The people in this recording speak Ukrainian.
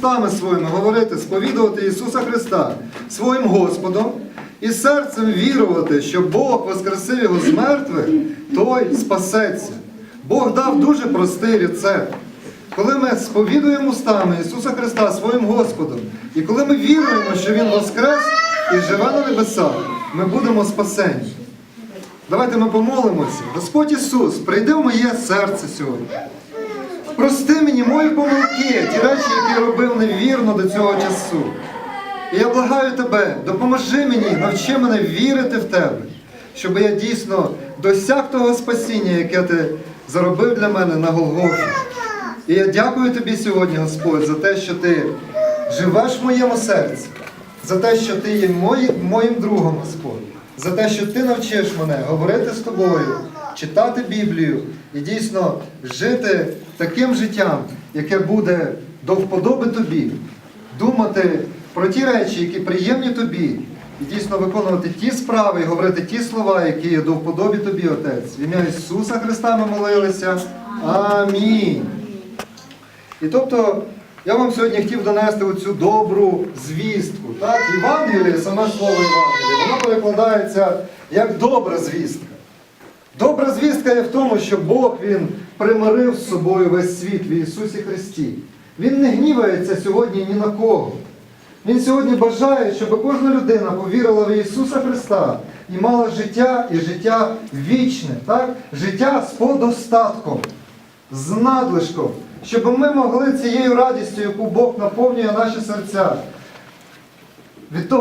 устами своїми говорити, сповідувати Ісуса Христа своїм Господом і серцем вірувати, що Бог воскресив його з мертвих, той спасеться. Бог дав дуже простий рецепт. Коли ми сповідуємо устами Ісуса Христа своїм Господом, і коли ми віруємо, що Він воскрес і живе на небесах, ми будемо спасені. Давайте ми помолимося. Господь Ісус, прийди в моє серце сьогодні. Прости мені мої помилки, ті речі, які робив невірно до цього часу. І я благаю тебе, допоможи мені, навчи мене вірити в тебе, щоб я дійсно досяг того спасіння, яке ти заробив для мене на Голгофі. І я дякую тобі сьогодні, Господь, за те, що ти живеш в моєму серці, за те, що ти є мої- моїм другом, Господь, за те, що ти навчиш мене говорити з тобою, читати Біблію і дійсно жити таким життям, яке буде до вподоби тобі, думати про ті речі, які приємні тобі, і дійсно виконувати ті справи і говорити ті слова, які є до вподобі тобі, Отець. В ім'я Ісуса Христа ми молилися. Амінь. І тобто я вам сьогодні хотів донести оцю добру звістку. Так? Євангеліє, саме слово Євангеліє, воно перекладається як добра звістка. Добра звістка є в тому, що Бог Він примирив з собою весь світ в Ісусі Христі. Він не гнівається сьогодні ні на кого. Він сьогодні бажає, щоб кожна людина повірила в Ісуса Христа і мала життя і життя вічне, так? життя з подостатком, з надлишком, щоб ми могли цією радістю, яку Бог наповнює наші серця, від того